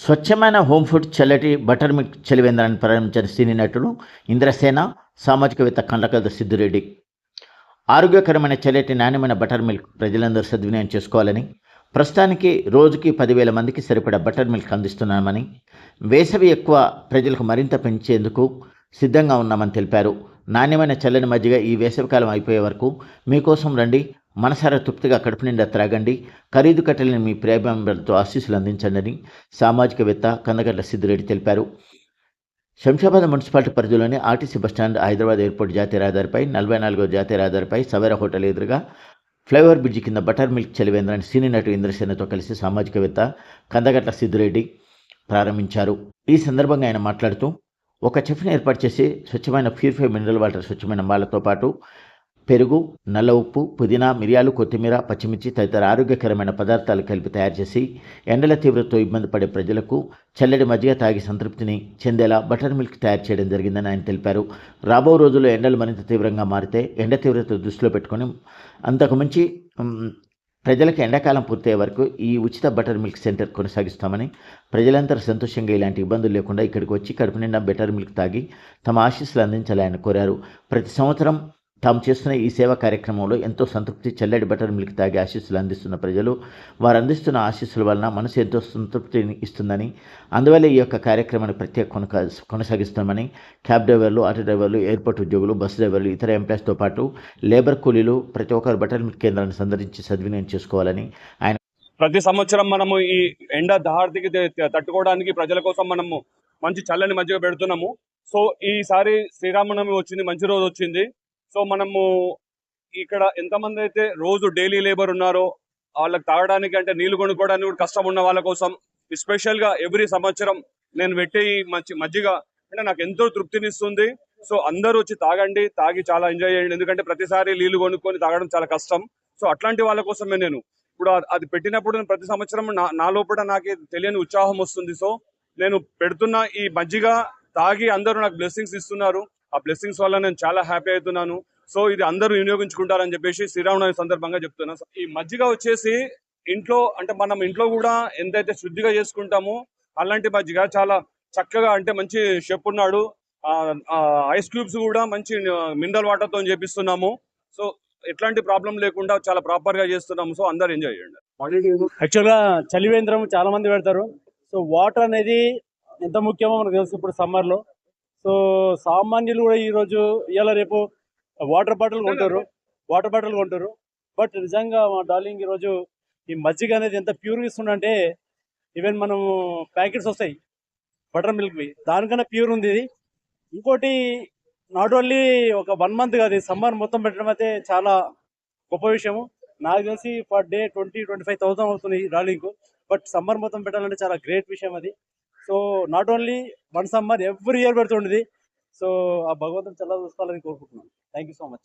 స్వచ్ఛమైన home food చల్లటి butter milk చలివేంద్రాన్ని ప్రారంభించిన సినీ నటుడు ఇంద్రసేన సామాజికవేత్త కండకద సిద్ధిరెడ్డి ఆరోగ్యకరమైన చల్లటి నాణ్యమైన బటర్ మిల్క్ ప్రజలందరూ సద్వినియోగం చేసుకోవాలని ప్రస్తుతానికి రోజుకి పదివేల మందికి సరిపడా బటర్ మిల్క్ అందిస్తున్నామని వేసవి ఎక్కువ ప్రజలకు మరింత పెంచేందుకు సిద్ధంగా ఉన్నామని తెలిపారు. నాణ్యమైన చల్లని మధ్యగా ఈ వేసవికాలం అయిపోయే వరకు మీకోసం రండి మనసారా తృప్తిగా కడుపు నిండా త్రాగండి. ఖరీదు కట్టలేని మీ ప్రేమతో ఆశీస్సులు అందించండి సామాజికవేత్త కందగడ్ల సిద్ధిరెడ్డి తెలిపారు. శంషాబాద్ మున్సిపాలిటీ పరిధిలోని RTC bus stand Hyderabad airport జాతీయ రహదారిపై నలభై నాలుగో జాతీయ రహదారిపై సవేరా హోటల్ ఎదురుగా ఫ్లైఓవర్ బ్రిడ్జి కింద బటర్ మిల్క్ చలివేంద్రాన్ని సినీ నటు ఇంద్రసేనతో కలిసి సామాజికవేత్త కందగట్ల సిద్ధిరెడ్డి ప్రారంభించారు. ఈ సందర్భంగా ఆయన మాట్లాడుతూ ఒక చెఫ్ని ఏర్పాటు చేసి స్వచ్ఛమైన ప్యూరిఫై మినరల్ వాటర్ స్వచ్ఛమైన వాళ్ళతో పాటు పెరుగు నల్ల ఉప్పు పుదీనా మిరియాలు కొత్తిమీర పచ్చిమిర్చి తదితర ఆరోగ్యకరమైన పదార్థాలు కలిపి తయారు చేసి ఎండల తీవ్రతతో ఇబ్బంది పడే ప్రజలకు చల్లటి మజ్జిగ తాగి సంతృప్తిని చెందేలా బటర్ మిల్క్ తయారు చేయడం జరిగిందని ఆయన తెలిపారు. రాబో రోజుల్లో ఎండలు మరింత తీవ్రంగా మారితే ఎండ తీవ్రత దృష్టిలో పెట్టుకొని అంతకు మించి ప్రజలకు ఎండాకాలం పూర్తయ్యే వరకు ఈ ఉచిత బటర్ మిల్క్ సెంటర్ కొనసాగిస్తామని ప్రజలందరూ సంతోషంగా ఇలాంటి ఇబ్బందులు లేకుండా ఇక్కడికి వచ్చి కడుపు నిండా బటర్ మిల్క్ తాగి తమ ఆశీస్సులు అందించాలని కోరారు. ప్రతి సంవత్సరం తాము చేస్తున్న ఈ సేవా కార్యక్రమంలో ఎంతో సంతృప్తి చల్లటి బటర్ మిల్క్ తాగి ఆశీస్సులు అందిస్తున్న ప్రజలు వారు అందిస్తున్న ఆశీస్సుల వలన మనసు ఎంతో సంతృప్తిని ఇస్తుందని అందువల్ల ఈ యొక్క కార్యక్రమాన్ని ప్రత్యేక కొనక కొనసాగిస్తామని క్యాబ్ డ్రైవర్లు ఆటో డ్రైవర్లు ఎయిర్పోర్ట్ ఉద్యోగులు బస్సు డ్రైవర్లు ఇతర ఎంప్లాయీస్తో పాటు లేబర్ కూలీలు ప్రతి ఒక్కరు బటర్ మిల్క్ కేంద్రాన్ని సందర్శించి సద్వినియోగం చేసుకోవాలని ఆయన ప్రతి సంవత్సరం మనము ఈ ఎండ దహార్తికి తట్టుకోవడానికి ప్రజల కోసం మనము మంచి చల్లని మధ్యగా పెడుతున్నాము. సో ఈసారి శ్రీరామనవమి వచ్చింది మంచి రోజు వచ్చింది. సో మనము ఇక్కడ ఎంతమంది అయితే రోజు డైలీ లేబర్ ఉన్నారో వాళ్ళకి తాగడానికి అంటే నీళ్ళు కొనుక్కోవడానికి కూడా కష్టం ఉన్న వాళ్ళ కోసం స్పెషల్గా ఎవ్రీ సంవత్సరం నేను పెట్టే ఈ మంచి మజ్జిగ అంటే నాకు ఎంతో తృప్తినిస్తుంది. సో అందరూ వచ్చి తాగండి తాగి చాలా ఎంజాయ్ చేయండి. ఎందుకంటే ప్రతిసారి నీళ్ళు కొనుక్కొని తాగడం చాలా కష్టం. సో అట్లాంటి వాళ్ళ కోసమే నేను. ఇప్పుడు అది పెట్టినప్పుడు ప్రతి సంవత్సరం నా నా లోపల నాకు తెలియని ఉత్సాహం వస్తుంది. సో నేను పెడుతున్న ఈ మజ్జిగ తాగి అందరూ నాకు బ్లెస్సింగ్స్ ఇస్తున్నారు. ఆ బ్లెస్సింగ్స్ వల్ల నేను చాలా హ్యాపీ అవుతున్నాను. సో ఇది అందరూ వినియోగించుకుంటారని చెప్పేసి శ్రీరామనవమి సందర్భంగా చెప్తున్నాను ఈ మజ్జిగ వచ్చేసి ఇంట్లో అంటే మనం ఇంట్లో కూడా ఎంతైతే శుద్ధిగా చేసుకుంటామో అలాంటి మజ్జిగ చాలా చక్కగా అంటే మంచి షెప్ ఉన్నాడు. ఐస్ క్యూబ్స్ కూడా మంచి మినరల్ వాటర్తో చేపిస్తున్నాము. సో ఎట్లాంటి ప్రాబ్లం లేకుండా చాలా ప్రాపర్గా చేస్తున్నాము. సో అందరు ఎంజాయ్ చేయండి. యాక్చువల్గా చలివేంద్రం చాలా మంది పెడతారు. సో వాటర్ అనేది ఎంత ముఖ్యమో మనకు తెలుసు ఇప్పుడు సమ్మర్లో సో సామాన్యులు కూడా ఈరోజు ఇవాళ రేపు వాటర్ బాటిల్ కొంటారు. వాటర్ బాటిల్ కొంటారు. బట్ నిజంగా మా డార్లింగ్ ఈరోజు ఈ మజ్జిగ అనేది ఎంత ప్యూర్గా ఇస్తుందంటే ఈవెన్ మనం ప్యాకెట్స్ వస్తాయి. బటర్ మిల్క్వి దానికన్నా ప్యూర్ ఉంది ఇది. ఇంకోటి నాట్ ఓన్లీ ఒక వన్ మంత్ కాదు సమ్మర్ మొత్తం పెట్టడం అయితే చాలా గొప్ప విషయము. నాకు తెలిసి per day twenty twenty five thousand అవుతుంది డార్లింగ్ బట్ సమ్మర్ మొత్తం పెట్టాలంటే చాలా గ్రేట్ విషయం అది. So not only one summer every year పెడుతుండేది. So ఆ భగవంతుని చల్ల చూసుకోవాలని కోరుకుంటున్నాను. Thank you so much